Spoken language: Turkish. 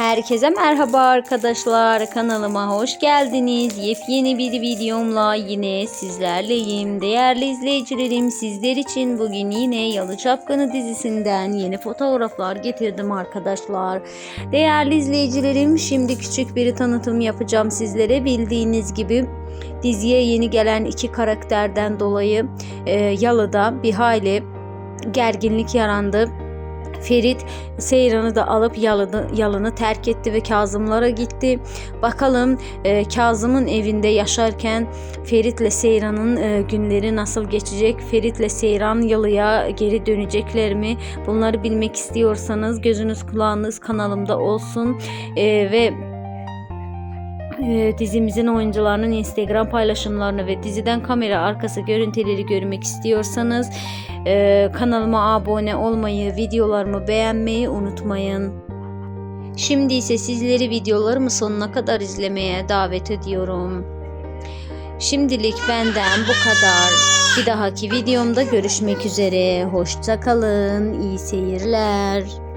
Herkese merhaba arkadaşlar. Kanalıma hoş geldiniz. Yepyeni bir videomla yine sizlerleyim. Değerli izleyicilerim sizler için bugün yine Yalı Çapkını dizisinden yeni fotoğraflar getirdim arkadaşlar. Değerli izleyicilerim şimdi küçük bir tanıtım yapacağım sizlere. Bildiğiniz gibi diziye yeni gelen iki karakterden dolayı e, Yalı'da bir hayli gerginlik yarandı. Ferit Seyran'ı da alıp Yalı'nı, Yalın'ı terk etti ve Kazımlara gitti. Bakalım e, Kazım'ın evinde yaşarken Ferit'le Seyran'ın e, günleri nasıl geçecek? Ferit'le Seyran Yalı'ya geri dönecekler mi? Bunları bilmek istiyorsanız gözünüz kulağınız kanalımda olsun E, ve e, dizimizin oyuncularının Instagram paylaşımlarını ve diziden kamera arkası görüntüleri görmek istiyorsanız e, kanalıma abone olmayı, videolarımı beğenmeyi unutmayın. Şimdi ise sizleri videolarımı sonuna kadar izlemeye davet ediyorum. Şimdilik benden bu kadar. Bir dahaki videomda görüşmek üzere. Hoşça kalın. İyi seyirler.